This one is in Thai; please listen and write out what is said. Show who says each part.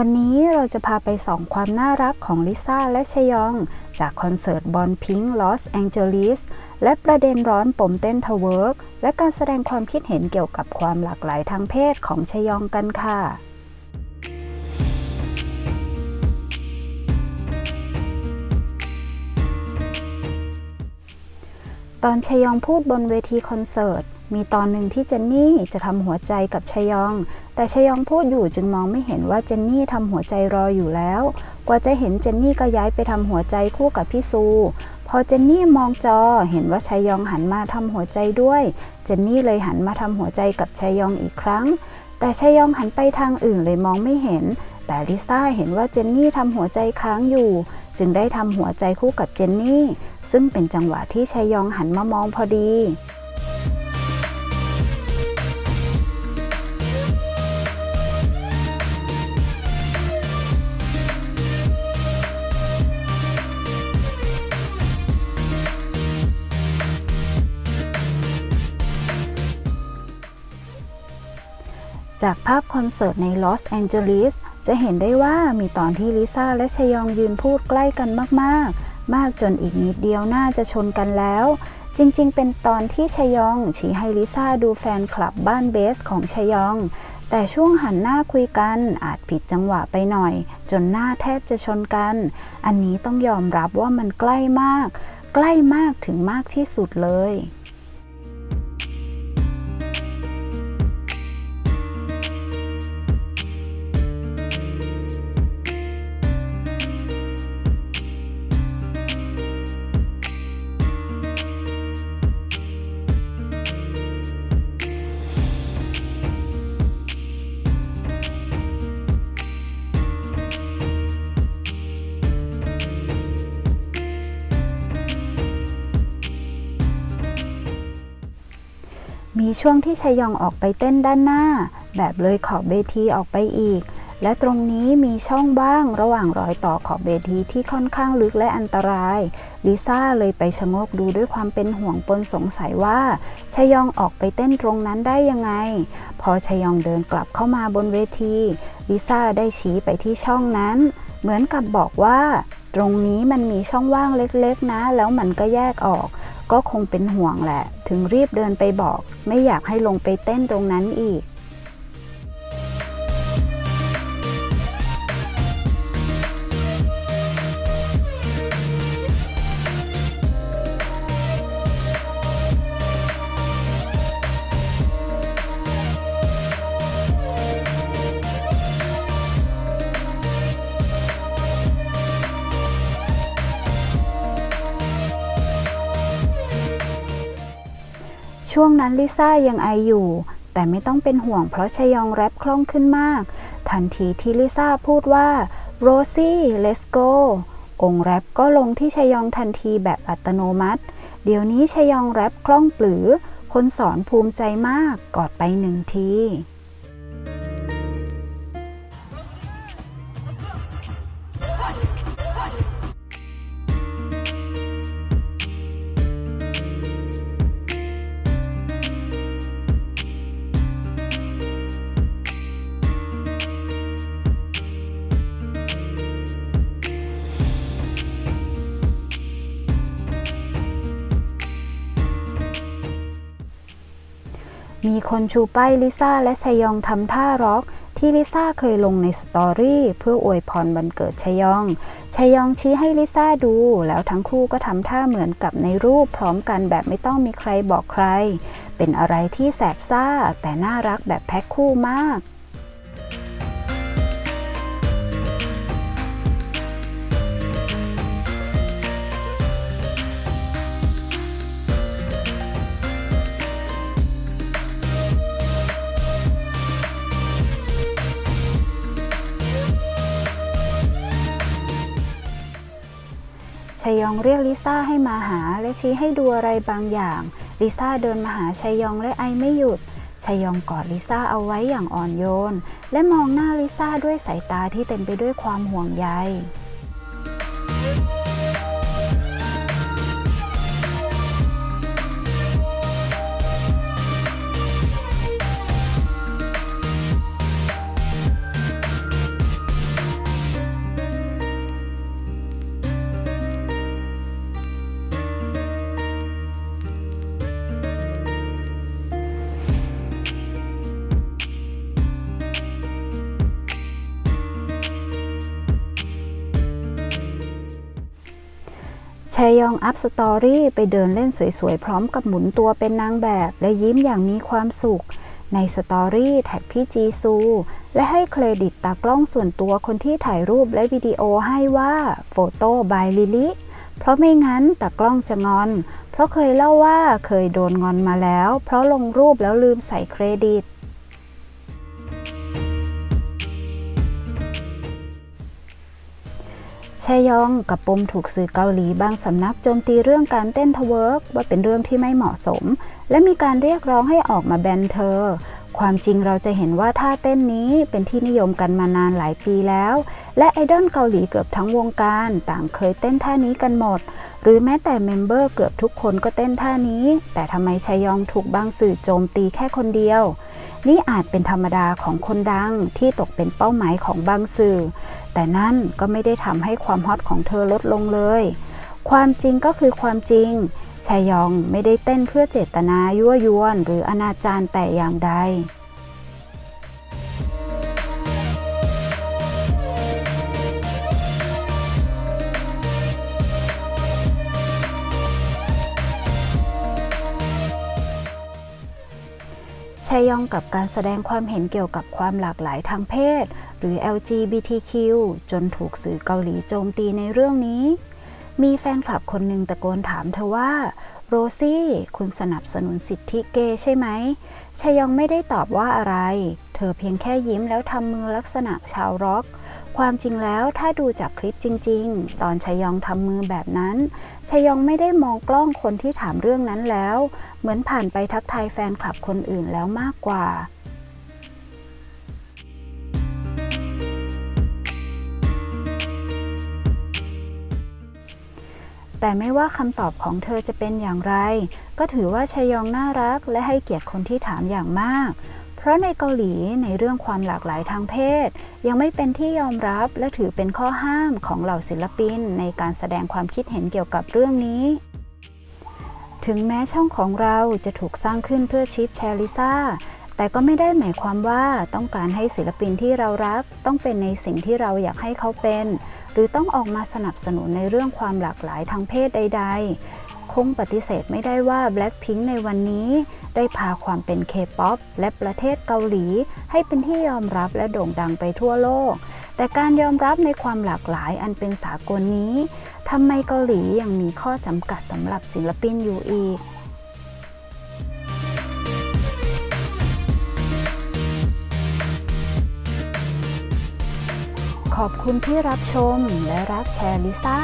Speaker 1: วันนี้เราจะพาไปส่องความน่ารักของลิซ่าและชยอง จากคอนเสิร์ตบอลพิงค์ลอสแองเจลิสและประเด็นร้อนปมเต้นทเวิร์กและการแสดงความคิดเห็นเกี่ยวกับความหลากหลายทางเพศของชยองกันค่ะตอนชยองพูดบนเวทีคอนเสิร์ต มีตอนหนึ่งที่เจนนี่จะทำหัวใจกับชยอง แต่ชยองพูดอยู่จึงมองไม่เห็นว่าเจนนี่ทำหัวใจรออยู่แล้ว กว่าจะเห็นเจนนี่ก็ย้ายไปทำหัวใจคู่กับพี่ซู พอเจนนี่มองจอเห็นว่าชยองหันมาทำหัวใจด้วย เจนนี่เลยหันมาทำหัวใจกับชยองอีกครั้ง แต่ชยองหันไปทางอื่นเลยมองไม่เห็น แต่ลิซ่าเห็นว่าเจนนี่ทำหัวใจค้างอยู่ จึงได้ทำหัวใจคู่กับเจนนี่ ซึ่งเป็นจังหวะที่ชยองหันมามองพอดี จากภาพคอนเสิร์ตในลอสแองเจลิสจะเห็นได้ว่ามีตอนที่ลิซ่าและชยองยืนพูดใกล้กันมากๆ มากจนอีกนิดเดียวน่าจะชนกันแล้ว จริงๆ เป็นตอนที่ชยองชี้ให้ลิซ่าดูแฟนคลับบ้านเบสของชยอง แต่ช่วงหันหน้าคุยกันอาจผิดจังหวะไปหน่อย จนหน้าแทบจะชนกัน อันนี้ต้องยอมรับว่ามันใกล้มาก ใกล้มากถึงมากที่สุดเลย ช่วงที่ชยองออกไปเต้นด้านหน้า แบบเลยขอบเวทีออกไปอีก และตรงนี้มีช่องบ้างระหว่างรอยต่อขอบเวทีที่ค่อนข้างลึกและอันตราย ลิซ่าเลยไปชะโงกดูด้วยความเป็นห่วงปนสงสัยว่าชยองออกไปเต้นตรงนั้นได้ยังไง พอชยองเดินกลับเข้ามาบนเวที ลิซ่าได้ชี้ไปที่ช่องนั้น เหมือนกับบอกว่า ตรงนี้มันมีช่องว่างเล็กๆนะ แล้วมันก็แยกออก ก็คงเป็นห่วงแหละ ถึงรีบเดินไปบอก ไม่อยากให้ลงไปเต้นตรงนั้นอีก ช่วงนั้นลิซ่ายังไออยู่ แต่ไม่ต้องเป็นห่วงเพราะชยองแรปคล่องขึ้นมาก ทันทีที่ลิซ่าพูดว่าโรซี่ let's go องแรปก็ลงที่ชยองทันทีแบบอัตโนมัติ เดี๋ยวนี้ชยองแรปคล่องปลือ คนสอนภูมิใจมากกอดไปหนึ่งที มีคนชูป้ายลิซ่าและชยองทำท่าร็อก ที่ลิซ่าเคยลงในสตอรี่เพื่ออวยพรวันเกิดชยองชยองชี้ให้ลิซ่าดู แล้วทั้งคู่ก็ทำท่าเหมือนกับในรูปพร้อมกันแบบไม่ต้องมีใครบอกใคร เป็นอะไรที่แสบซ่าแต่น่ารักแบบแพ็คคู่มาก ชยองเรียกลิซ่าให้มาหาและชี้ให้ดูอะไรบางอย่าง ลิซ่าเดินมาหาชยองและไอไม่หยุดชยองกอดลิซ่าเอาไว้อย่างอ่อนโยน และมองหน้าลิซ่าด้วยสายตาที่เต็มไปด้วยความห่วงใย ยองอัพสตอรี่ไปเดินเล่นสวยๆ พร้อมกับหมุนตัวเป็นนางแบบ และยิ้มอย่างมีความสุข ในสตอรี่แท็กพี่จีซู และให้เครดิตตากล้องส่วนตัวคนที่ถ่ายรูปและวิดีโอให้ว่าโฟโต้บายลิลิเพราะไม่งั้นตากล้องจะงอน เพราะเคยเล่าว่าเคยโดนงอนมาแล้ว เพราะลงรูปแล้วลืมใส่เครดิต ชยองกับปมถูกสื่อเกาหลีบางสำนักโจมตีเรื่องการเต้นทเวิร์กว่าเป็นเรื่องที่ไม่เหมาะสม และมีการเรียกร้องให้ออกมาแบนเธอ ความจริงเราจะเห็นว่าท่าเต้นนี้เป็นที่นิยมกันมานานหลายปีแล้ว และไอดอลเกาหลีเกือบทั้งวงการ ต่างเคยเต้นท่านี้กันหมด หรือแม้แต่เมมเบอร์เกือบทุกคนก็เต้นท่านี้ แต่ทำไมชยองถูกบางสื่อโจมตีแค่คนเดียว นี่อาจเป็นธรรมดาของคนดังที่ตกเป็นเป้าหมายของบางสื่อ แต่นั่นก็ไม่ได้ทำให้ความฮอตของเธอลดลงเลย ความจริงก็คือความจริงชายองไม่ได้เต้นเพื่อเจตนายั่วยวนหรืออนาจารแต่อย่างใด ชยองกับการแสดงความเห็นเกี่ยวกับความหลากหลายทางเพศ หรือ LGBTQ จนถูกสื่อเกาหลีโจมตีในเรื่องนี้ มีแฟนคลับคนหนึ่งตะโกนถามเธอว่า โรซี่ คุณสนับสนุนสิทธิเกย์ใช่ไหมชยองไม่ได้ตอบว่าอะไร เธอเพียงแค่ยิ้มแล้วทำมือลักษณะชาวร็อก ความจริงแล้วถ้าดูจากคลิปจริง ๆ ตอนชยองทำมือแบบนั้นชยองไม่ได้มองกล้องคนที่ถามเรื่องนั้นแล้ว เหมือนผ่านไปทักทายแฟนคลับคนอื่นแล้วมากกว่า แต่ไม่ว่าคำตอบของเธอจะเป็นอย่างไร ก็ถือว่าชยองน่ารักและให้เกียรติคนที่ถามอย่างมาก เพราะในเกาหลีในเรื่องความหลากหลายทางเพศ ยังไม่เป็นที่ยอมรับและถือเป็นข้อห้ามของเหล่าศิลปิน ในการแสดงความคิดเห็นเกี่ยวกับเรื่องนี้ ถึงแม้ช่องของเราจะถูกสร้างขึ้นเพื่อชิปแชร์ลิซ่าแต่ก็ไม่ได้หมายความว่าต้องการให้ศิลปินที่เรารัก ต้องเป็นในสิ่งที่เราอยากให้เขาเป็น หรือต้องออกมาสนับสนุนในเรื่องความหลากหลายทางเพศใด ๆ คงปฏิเสธไม่ได้ว่า Blackpink ในวันนี้ได้พาความเป็น K-POP และประเทศเกาหลี ให้เป็นที่ยอมรับและโด่งดังไปทั่วโลก แต่การยอมรับในความหลากหลายอันเป็นสากลนี้ทำไมเกาหลียังมีข้อจำกัดสำหรับศิลปินอยู่อีก ขอบคุณที่รับชมและรับแชร์ลิซ่า